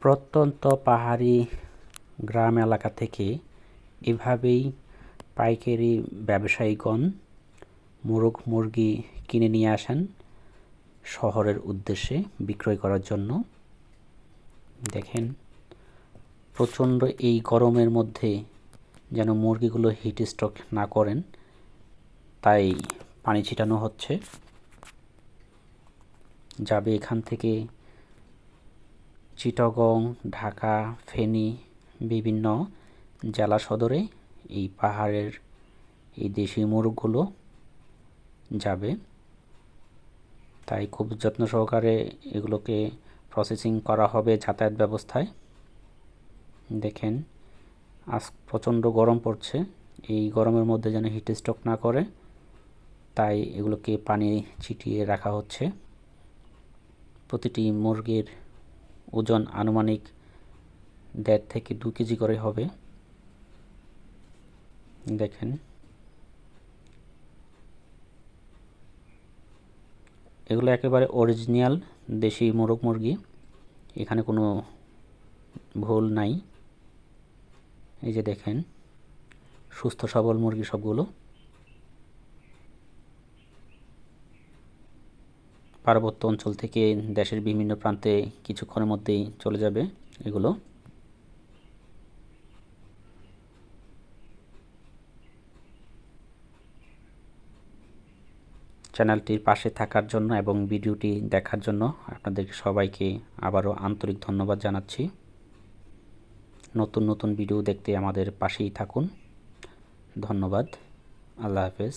প্রত্যন্ত পাহাড়ি গ্রাম এলাকা থেকে এভাবেই পাইকারি ব্যবসায়ীগণ মোরগ মুরগি কিনে নিয়ে আসেন শহরের উদ্দেশ্যে বিক্রয় করার জন্য। দেখেন, প্রচণ্ড এই গরমের মধ্যে যেন মুরগিগুলো হিট স্ট্রোক না করেন, তাই পানি ছিটানো হচ্ছে। যাবে এখান থেকে চিটাগং, ঢাকা, ফেনী বিভিন্ন জেলা সদরে এই পাহাড়ের এই দেশি মোরগগুলো যাবে। তাই খুব যত্ন সহকারে এগুলোকে প্রসেসিং করা হবে যাতায়াত ব্যবস্থায়। দেখেন, আজ প্রচণ্ড গরম পড়ছে। এই গরমের মধ্যে যেন হিট স্ট্রোক না করে, তাই এগুলোকে পানি ছিটিয়ে রাখা হচ্ছে। প্রতিটি মুরগির ওজন আনুমানিক দেড় থেকে দু কেজি করে হবে। দেখেন। এগুলো একেবারে অরিজিনাল দেশি মোরগ মুরগি। এখানে কোনো ভুল নাই। এই যে দেখেন, সুস্থ সবল মুরগি সবগুলো। পার্বত্য অঞ্চল থেকে দেশের বিভিন্ন প্রান্তে কিছুক্ষণের মধ্যেই চলে যাবে এগুলো। চ্যানেলটির পাশে থাকার জন্য এবং ভিডিওটি দেখার জন্য আপনাদের সবাইকে আবারও আন্তরিক ধন্যবাদ জানাচ্ছি। নতুন নতুন ভিডিও দেখতে আমাদের পাশেই থাকুন। ধন্যবাদ। আল্লাহ হাফেজ।